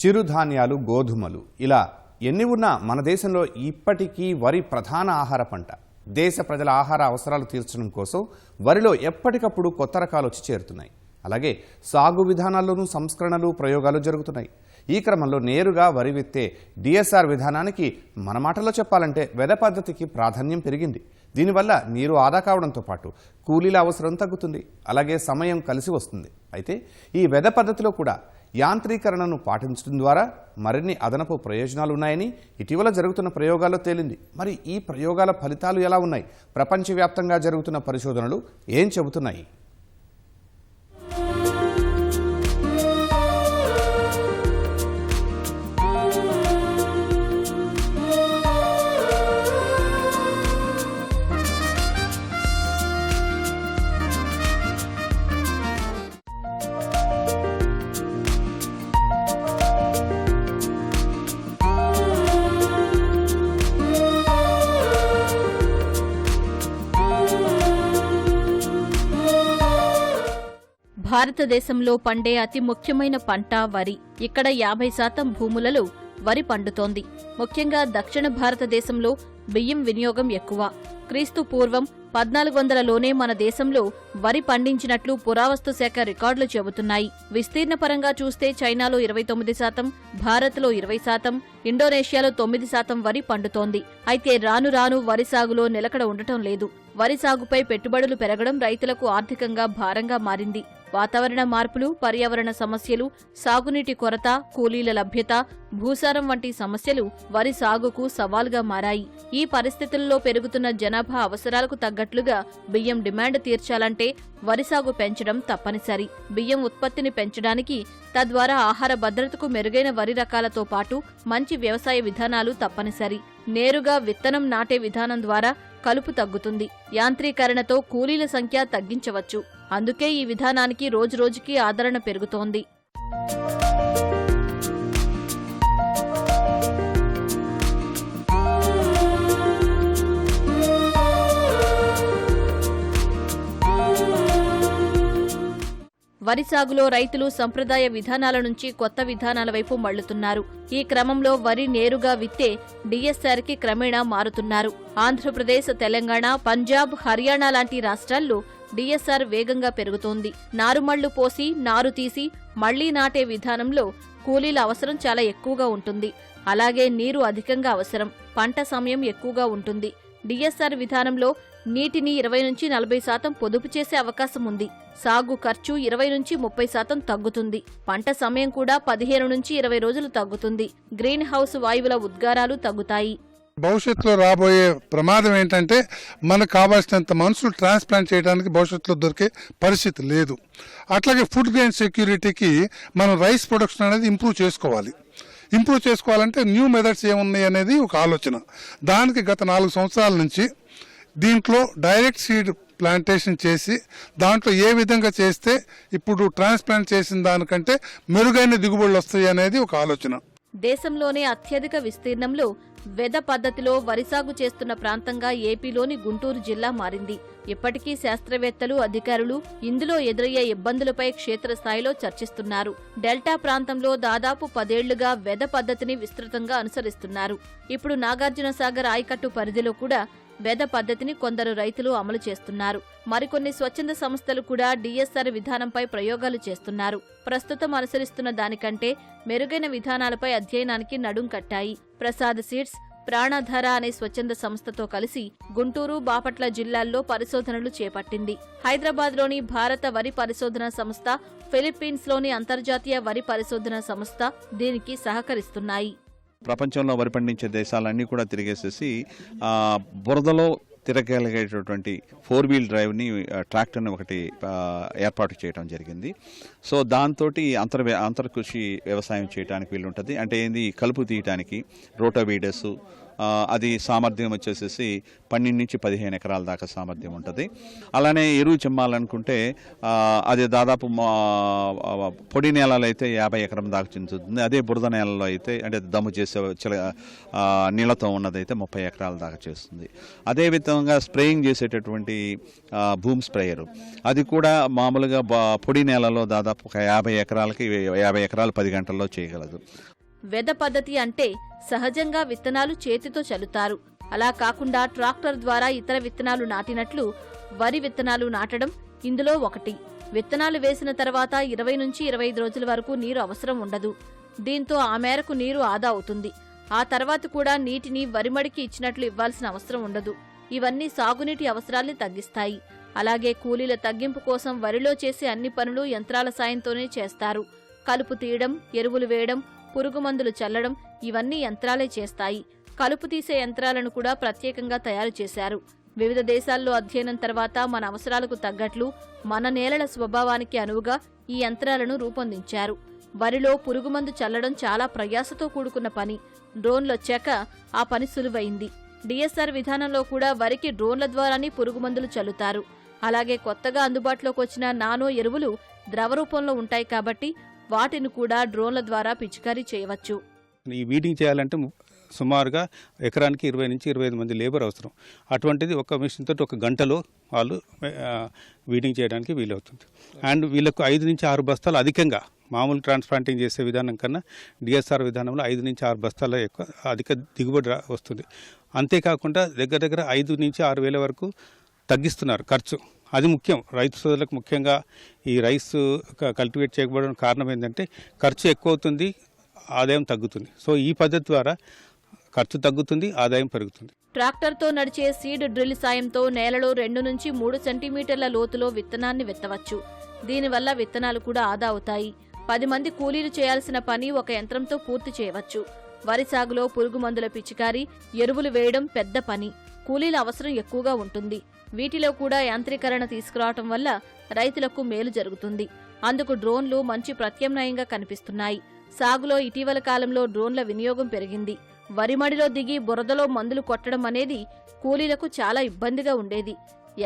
చిరుధాన్యాలు గోధుమలు. ఇలా ఎన్ని ఉన్నా మన దేశంలో ఇప్పటికీ వరి ప్రధాన ఆహార పంట. దేశ ప్రజల ఆహార అవసరాలు తీర్చడం కోసం వరిలో ఎప్పటికప్పుడు కొత్త రకాలు వచ్చి చేరుతున్నాయి. అలాగే సాగు విధానాల్లోనూ సంస్కరణలు ప్రయోగాలు జరుగుతున్నాయి. ఈ క్రమంలో నేరుగా వరి విత్తే డిఎస్ఆర్ విధానానికి మన మాటలో చెప్పాలంటే వెద పద్ధతికి ప్రాధాన్యం పెరిగింది. దీనివల్ల నీరు ఆదా కావడంతో పాటు కూలీల అవసరం తగ్గుతుంది. అలాగే సమయం కలిసి వస్తుంది. అయితే ఈ వెద పద్ధతిలో కూడా యాంత్రీకరణను పాటించడం ద్వారా మరిన్ని అదనపు ప్రయోజనాలు ఉన్నాయని ఇటీవల జరుగుతున్న ప్రయోగాల్లో తేలింది. మరి ఈ ప్రయోగాల ఫలితాలు ఎలా ఉన్నాయి? ప్రపంచవ్యాప్తంగా జరుగుతున్న పరిశోధనలు ఏం చెబుతున్నాయి? భారతదేశంలో పండే అతి ముఖ్యమైన పంట వరి. ఇక్కడ యాభై శాతం భూములలో వరి పండుతోంది. ముఖ్యంగా దక్షిణ భారతదేశంలో బియ్యం వినియోగం ఎక్కువ. క్రీస్తు పూర్వం పద్నాలుగు వందలలోనే మన దేశంలో వరి పండించినట్లు పురావస్తు శాఖ రికార్డులు చెబుతున్నాయి. విస్తీర్ణ పరంగా చూస్తే చైనాలో ఇరవై తొమ్మిది శాతం భారత్లో ఇరవై శాతం ఇండోనేషియాలో తొమ్మిది శాతం వరి పండుతోంది. అయితే రాను రాను వరి సాగులో నిలకడ ఉండటం లేదు. వరి సాగుపై పెట్టుబడులు పెరగడం రైతులకు ఆర్థికంగా భారంగా మారింది. వాతావరణ మార్పులు పర్యావరణ సమస్యలు సాగునీటి కొరత కూలీల లభ్యత భూసారం వంటి సమస్యలు వరి సాగుకు సవాలుగా మారాయి. ఈ పరిస్థితుల్లో పెరుగుతున్న జనాభా అవసరాలకు తగ్గట్లుగా బియ్యం డిమాండ్ తీర్చాలంటే వరి సాగు పెంచడం తప్పనిసరి. బియ్యం ఉత్పత్తిని పెంచడానికి తద్వారా ఆహార భద్రతకు మెరుగైన వరి రకాలతో పాటు మంచి వ్యవసాయ విధానాలు తప్పనిసరి. నేరుగా విత్తనం నాటే విధానం ద్వారా కలుపు తగ్గుతుంది. యాంత్రీకరణతో కూలీల సంఖ్య తగ్గించవచ్చు. అందుకే ఈ విధానానికి రోజురోజుకీ ఆదరణ పెరుగుతోంది. వరి సాగులో రైతులు సంప్రదాయ విధానాల నుంచి కొత్త విధానాల వైపు మళ్ళుతున్నారు ఈ క్రమంలో వరి నేరుగా విత్తే డిఎస్ఆర్కి క్రమేణా మారుతున్నారు. ఆంధ్రప్రదేశ్ తెలంగాణ పంజాబ్ హర్యానా లాంటి రాష్ట్రాల్లో డిఎస్ఆర్ వేగంగా పెరుగుతోంది. నారుమళ్ళు పోసి నారు తీసి మళ్ళీ నాటే విధానంలో కూలీల అవసరం చాలా ఎక్కువగా ఉంటుంది. అలాగే నీరు అధికంగా అవసరం పంట సమయం ఎక్కువగా ఉంటుంది. డిఎస్ఆర్ విధానంలో నీటిని ఇరవై నుంచి నలభై శాతం పొదుపు చేసే అవకాశం ఉంది. సాగు ఖర్చు ఇరవై నుంచి ముప్పై శాతం తగ్గుతుంది. పంట సమయం కూడా పదిహేను నుంచి ఇరవై రోజులు తగ్గుతుంది. గ్రీన్ హౌస్ వాయువుల ఉద్గారాలు తగ్గుతాయి. భవిష్యత్తులో రాబోయే ప్రమాదం ఏంటంటే మనకు కావాల్సినంత మనుషులు ట్రాన్స్ప్లాంట్ చేయడానికి భవిష్యత్తులో దొరికే పరిస్థితి లేదు. అట్లాగే ఫుడ్ గ్రెయిన్ సెక్యూరిటీకి మనం రైస్ ప్రొడక్షన్ అనేది ఇంప్రూవ్ చేసుకోవాలి. ఇంప్రూవ్ చేసుకోవాలంటే న్యూ మెథడ్స్ ఏమున్నాయి అనేది ఒక ఆలోచన. దానికి గత నాలుగు సంవత్సరాల నుంచి దీంట్లో డైరెక్ట్ సీడ్ ప్లాంటేషన్ చేసి దాంట్లో ఏ విధంగా చేస్తే ఇప్పుడు ట్రాన్స్ప్లాంట్ చేసిన దానికంటే మెరుగైన దిగుబడులు వస్తాయి అనేది ఒక ఆలోచన. దేశంలోనే అత్యధిక విస్తీర్ణంలో వెద పద్ధతిలో వరి సాగు చేస్తున్న ప్రాంతంగా ఏపీలోని గుంటూరు జిల్లా మారింది. ఇప్పటికీ శాస్త్రవేత్తలు అధికారులు ఇందులో ఎదురయ్యే ఇబ్బందులపై క్షేత్రస్థాయిలో చర్చిస్తున్నారు. డెల్టా ప్రాంతంలో దాదాపు పదేళ్ళుగా వెద పద్ధతిని విస్తృతంగా అనుసరిస్తున్నారు. ఇప్పుడు నాగార్జున సాగర్ ఆయకట్టు పరిధిలో కూడా బెద పద్ధతిని కొందరు రైతులు అమలు చేస్తున్నారు. మరికొన్ని స్వచ్ఛంద సంస్థలు కూడా డిఎస్ఆర్ విధానంపై ప్రయోగాలు చేస్తున్నారు. ప్రస్తుతం అనుసరిస్తున్న దానికంటే మెరుగైన విధానాలపై అధ్యయనానికి నడుం కట్టాయి. ప్రసాద్ సీడ్స్ ప్రాణాధార అనే స్వచ్ఛంద సంస్థతో కలిసి గుంటూరు బాపట్ల జిల్లాల్లో పరిశోధనలు చేపట్టింది. హైదరాబాద్లోని భారత వరి పరిశోధన సంస్థ ఫిలిప్పీన్స్లోని అంతర్జాతీయ వరి పరిశోధన సంస్థ దీనికి సహకరిస్తున్నాయి. ప్రపంచంలో వరి పండించే దేశాలన్నీ కూడా తిరిగేసేసి బురదలో తిరగలిగేటటువంటి ఫోర్ వీల్ డ్రైవ్ని ట్రాక్టర్ని ఒకటి ఏర్పాటు చేయడం జరిగింది. సో దాంతో అంతర్ అంతర్కృషి వ్యవసాయం చేయడానికి వీలుంటుంది. అంటే ఏంది కలుపు తీయటానికి రోటోవీడర్సు అది సామర్థ్యం వచ్చేసేసి పన్నెండు నుంచి పదిహేను ఎకరాల దాకా సామర్థ్యం ఉంటుంది. అలానే ఎరువు చిమ్మాలనుకుంటే అది దాదాపు మా పొడి నేలలో అయితే యాభై ఎకరం దాకా చెందుతుంది. అదే బురద నేలలో అయితే అంటే దమ్ము చేసే చిల నీళ్ళతో ఉన్నదైతే ముప్పై ఎకరాల దాకా చేస్తుంది. అదే విధంగా స్ప్రేయింగ్ చేసేటటువంటి భూమి స్ప్రేయరు. అది కూడా మామూలుగా పొడి నేలలో దాదాపు ఒక యాభై ఎకరాలకి యాభై ఎకరాలు పది గంటల్లో చేయగలదు. వెద పద్ధతి అంటే సహజంగా విత్తనాలు చేతితో చల్లుతారు. అలా కాకుండా ట్రాక్టర్ ద్వారా ఇతర విత్తనాలు నాటినట్లు వరి విత్తనాలు నాటడం ఇందులో ఒకటి. విత్తనాలు వేసిన తర్వాత ఇరవై నుంచి ఇరవై ఐదు రోజుల వరకు నీరు అవసరం ఉండదు. దీంతో ఆ మేరకు నీరు ఆదా అవుతుంది. ఆ తర్వాత కూడా నీటిని వరిమడికి ఇచ్చినట్లు ఇవ్వాల్సిన అవసరం ఉండదు. ఇవన్నీ సాగునీటి అవసరాల్ని తగ్గిస్తాయి. అలాగే కూలీల తగ్గింపు కోసం వరిలో చేసే అన్ని పనులు యంత్రాల సాయంతోనే చేస్తారు. కలుపు తీయడం ఎరువులు వేయడం పురుగు మందులు చల్లడం ఇవన్నీ యంత్రాలే చేస్తాయి. కలుపు తీసే యంత్రాలను కూడా ప్రత్యేకంగా తయారు చేశారు. వివిధ దేశాల్లో అధ్యయనం తర్వాత మన అవసరాలకు తగ్గట్లు మన నేలల స్వభావానికి అనువుగా ఈ యంత్రాలను రూపొందించారు. వరిలో పురుగుమందు చల్లడం చాలా ప్రయాసతో కూడుకున్న పని. డ్రోన్లొచ్చాక ఆ పని సులువైంది. డిఎస్ఆర్ విధానంలో కూడా వరికి డ్రోన్ల ద్వారానే పురుగుమందులు చల్లుతారు. అలాగే కొత్తగా అందుబాటులోకి వచ్చిన నానో ఎరువులు ద్రవ రూపంలో ఉంటాయి కాబట్టి వాటిని కూడా డ్రోన్ల ద్వారా పిచికారీ చేయవచ్చు. ఈ వీడింగ్ చేయాలంటే సుమారుగా ఎకరానికి ఇరవై నుంచి ఇరవై ఐదు మంది లేబర్ అవసరం. అటువంటిది ఒక మిషన్ తోటి ఒక గంటలో వాళ్ళు వీడింగ్ చేయడానికి వీలవుతుంది. అండ్ వీళ్ళకు ఐదు నుంచి ఆరు బస్తాలు అధికంగా మామూలు ట్రాన్స్ప్లాంటింగ్ చేసే విధానం కన్నా డిఎస్ఆర్ విధానంలో ఐదు నుంచి ఆరు బస్తాల ఎక్కువ అధిక దిగుబడి రా- వస్తుంది. అంతేకాకుండా దగ్గర దగ్గర ఐదు నుంచి ఆరు వేల వరకు తగ్గిస్తున్నారు ఖర్చు. అది ముఖ్యం. రైతు సోదరులకు ముఖ్యంగా ఈ రైస్ కల్టివేట్ చేయకపోవడం కారణం ఏంటంటే ఖర్చు ఎక్కువ అవుతుంది ఆదాయం తగ్గుతుంది. సో ఈ పద్ధతి ద్వారా ఖర్చు తగ్గుతుంది ఆదాయం పెరుగుతుంది. ట్రాక్టర్తో నడిచే సీడ్ డ్రిల్ సాయంతో నేలలో రెండు నుంచి మూడు సెంటీమీటర్ల లోతులో విత్తనాన్ని విత్తవచ్చు. దీనివల్ల విత్తనాలు కూడా ఆదా అవుతాయి. పది మంది కూలీలు చేయాల్సిన పని ఒక యంత్రంతో పూర్తి చేయవచ్చు. వరి సాగులో పురుగు మందుల పిచికారీ ఎరువులు వేయడం పెద్ద పని. కూలీల అవసరం ఎక్కువగా ఉంటుంది. వీటిలో కూడా యాంత్రీకరణ తీసుకురావటం వల్ల రైతులకు మేలు జరుగుతుంది. అందుకు డ్రోన్లు మంచి ప్రత్యామ్నాయంగా కనిపిస్తున్నాయి. సాగులో ఇటీవల కాలంలో డ్రోన్ల వినియోగం పెరిగింది. వరిమడిలో దిగి బురదలో మందులు కొట్టడం అనేది కూలీలకు చాలా ఇబ్బందిగా ఉండేది.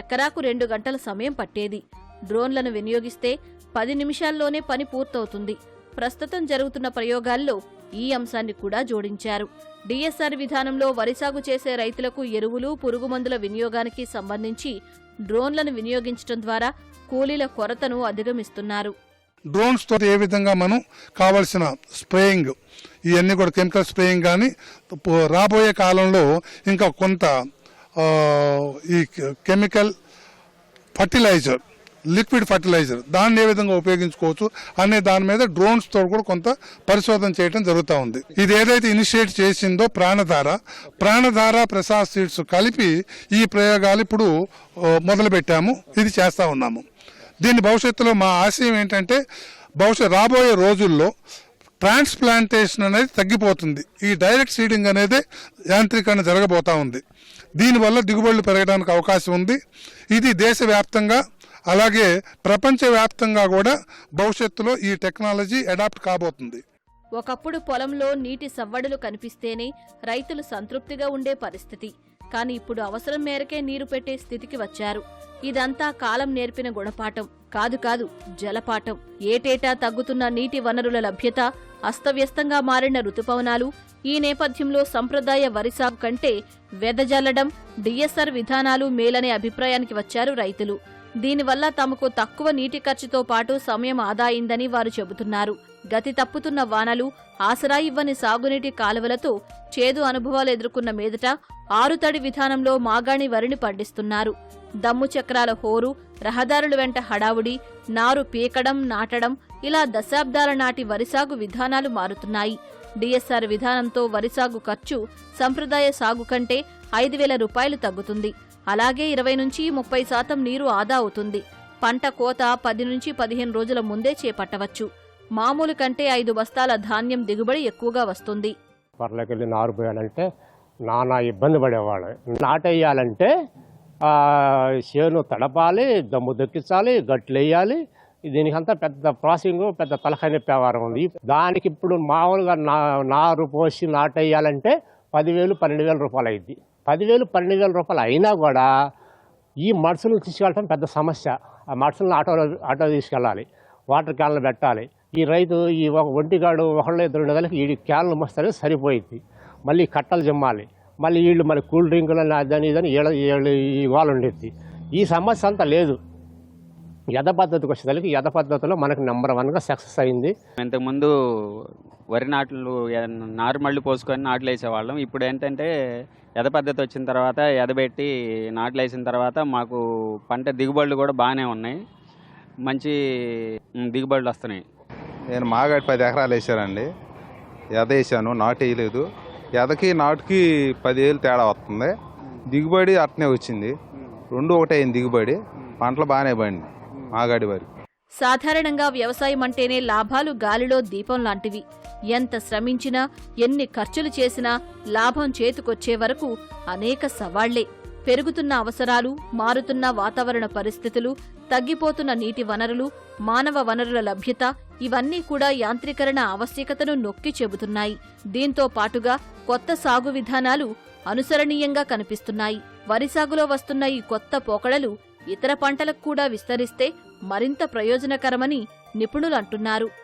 ఎకరాకు రెండు గంటల సమయం పట్టేది. డ్రోన్లను వినియోగిస్తే పది నిమిషాల్లోనే పని పూర్తవుతుంది. ప్రస్తుతం జరుగుతున్న ప్రయోగాల్లో ఈ అంశాన్ని కూడా జోడించారు. డిఎస్ఆర్ విధానంలో వరి సాగు చేసే రైతులకు ఎరువులు పురుగుమందుల వినియోగానికి సంబంధించి డ్రోన్లను వినియోగించడం ద్వారా కూలీల కొరతను అధిగమిస్తున్నారు. డ్రోన్స్తో ఏ విధంగా మనం కావలసిన స్ప్రేయింగ్ ఇవన్నీ కూడా కెమికల్ స్ప్రేయింగ్ కానీ పో- రాబోయే కాలంలో ఇంకా కొంత ఈ కెమికల్ ఫర్టిలైజర్ లిక్విడ్ ఫర్టిలైజర్. దాన్ని ఏ విధంగా ఉపయోగించుకోవచ్చు అనే దాని మీద డ్రోన్స్తో కూడా కొంత పరిశోధన చేయడం జరుగుతూ ఉంది. ఇది ఏదైతే ఇనిషియేట్ చేసిందో ప్రాణధార ప్రాణధార ప్రసాద్ సీడ్స్ కలిపి ఈ ప్రయోగాలు ఇప్పుడు మొదలుపెట్టాము. ఇది చేస్తా ఉన్నాము. దీని భవిష్యత్తులో మా ఆశయం ఏంటంటే భవిష్యత్ రాబోయే రోజుల్లో ట్రాన్స్ప్లాంటేషన్ అనేది తగ్గిపోతుంది. ఈ డైరెక్ట్ సీడింగ్ అనేది యాంత్రీకరణ జరగబోతా ఉంది. దీనివల్ల దిగుబడులు పెరగడానికి అవకాశం ఉంది. ఇది దేశవ్యాప్తంగా అలాగే ప్రపంచవ్యాప్తంగా కూడా భవిష్యత్తులో ఈ టెక్నాలజీ అడాప్ట్ కాబోతుంది. ఒకప్పుడు పొలంలో నీటి సవ్వడులు కనిపిస్తేనే రైతులు సంతృప్తిగా ఉండే పరిస్థితి. కానీ ఇప్పుడు అవసరం మేరకే నీరు పెట్టే స్థితికి వచ్చారు. ఇదంతా కాలం నేర్పిన గుణపాఠం. కాదు కాదు జలపాఠం. ఏటేటా తగ్గుతున్న నీటి వనరుల లభ్యత అస్తవ్యస్తంగా మారిన రుతుపవనాలు ఈ నేపథ్యంలో సంప్రదాయ వరి సాగు కంటే వెదజల్లడం డిఎస్ఆర్ విధానాలు మేలనే అభిప్రాయానికి వచ్చారు రైతులు. దీనివల్ల తమకు తక్కువ నీటి ఖర్చుతో పాటు సమయం ఆదా అయిందని వారు చెబుతున్నారు. గతి తప్పుతున్న వానలు ఆసరా ఇవ్వని సాగునీటి కాలువలతో చేదు అనుభవాలు ఎదుర్కొన్న మీదట ఆరుతడి విధానంలో మాగాణి వరిని పండిస్తున్నారు. దమ్ము చక్రాల హోరు రహదారుల వెంట హడావుడి నారు పీకడం నాటడం ఇలా దశాబ్దాల నాటి వరిసాగు విధానాలు మారుతున్నాయి. డిఎస్ఆర్ విధానంతో వరిసాగు ఖర్చు సంప్రదాయ సాగు కంటే ఐదు వేల రూపాయలు తగ్గుతుంది. అలాగే ఇరవై నుంచి ముప్పై శాతం నీరు ఆదా అవుతుంది. పంట కోత పది నుంచి పదిహేను రోజుల ముందే చేపట్టవచ్చు. మామూలు కంటే ఐదు బస్తాల ధాన్యం దిగుబడి ఎక్కువగా వస్తుంది. పర్లకెళ్ళి నారు పోయాలంటే నానా ఇబ్బంది పడేవాళ్ళు. నాటేయాలంటే చేను తడపాలి దమ్ము దొక్కించాలి గట్లు వేయాలి దీనికంతా పెద్ద ప్రాసెసింగ్ పెద్ద తలకాయ వ్యవహారం ఉంది. దానికి ఇప్పుడు మామూలుగా నా నారు పోసి నాటేయాలంటే పదివేలు పన్నెండు వేల రూపాయలు అయింది పదివేలు పన్నెండు వేల రూపాయలు అయినా కూడా ఈ మడుసులు తీసుకెళ్ళటం పెద్ద సమస్య. ఆ మడుసులను ఆటోలో ఆటో తీసుకెళ్ళాలి వాటర్ క్యాన్లు పెట్టాలి. ఈ రైతు ఈ ఒక ఒంటిగాడు ఒకళ్ళు ఇద్దరు ఉండగలిగి ఈ క్యాన్లు మోస్తారే సరిపోయింది. మళ్ళీ కట్టలు జమ్మాలి. మళ్ళీ వీళ్ళు మరి కూల్ డ్రింకులు అదని ఇదని వీళ్ళ వీళ్ళు ఈ ఉండేది ఈ సమస్య అంతా లేదు. యథ పద్ధతికి వచ్చేసరికి యథ పద్ధతిలో మనకు నెంబర్ వన్గా సక్సెస్ అయింది. ఇంతకుముందు వరి నాట్లు నారుమళ్ళు పోసుకొని నాట్లు వేసేవాళ్ళం. ఇప్పుడు ఏంటంటే ఎద పద్ధతి వచ్చిన తర్వాత ఎదబెట్టి నాట్లు వేసిన తర్వాత మాకు పంట దిగుబడులు కూడా బాగానే ఉన్నాయి. మంచి దిగుబడులు వస్తున్నాయి. నేను మాగాడి పది ఎకరాలు వేసానండి. ఎద వేసాను నాటు వేయలేదు. ఎదకి నాటుకి పదివేలు తేడా వస్తుంది. దిగుబడి అట్నే వచ్చింది. రెండు ఒకటే అయింది దిగుబడి. పంటలు బాగానే పండి మాగాడి వారి సాధారణంగా వ్యవసాయం అంటేనే లాభాలు గాలిలో దీపం లాంటివి. ఎంత శ్రమించినా ఎన్ని ఖర్చులు చేసినా లాభం చేతికొచ్చే వరకు అనేక సవాళ్ళే. పెరుగుతున్న అవసరాలు మారుతున్న వాతావరణ పరిస్థితులు తగ్గిపోతున్న నీటి వనరులు మానవ వనరుల లభ్యత ఇవన్నీ కూడా యాంత్రీకరణ ఆవశ్యకతను నొక్కి చెబుతున్నాయి. దీంతో పాటుగా కొత్త సాగు విధానాలు అనుసరణీయంగా కనిపిస్తున్నాయి. వరి సాగులో వస్తున్న ఈ కొత్త పోకడలు ఇతర పంటలకు కూడా విస్తరిస్తే మరింత ప్రయోజనకరమని నిపుణులు అంటున్నారు.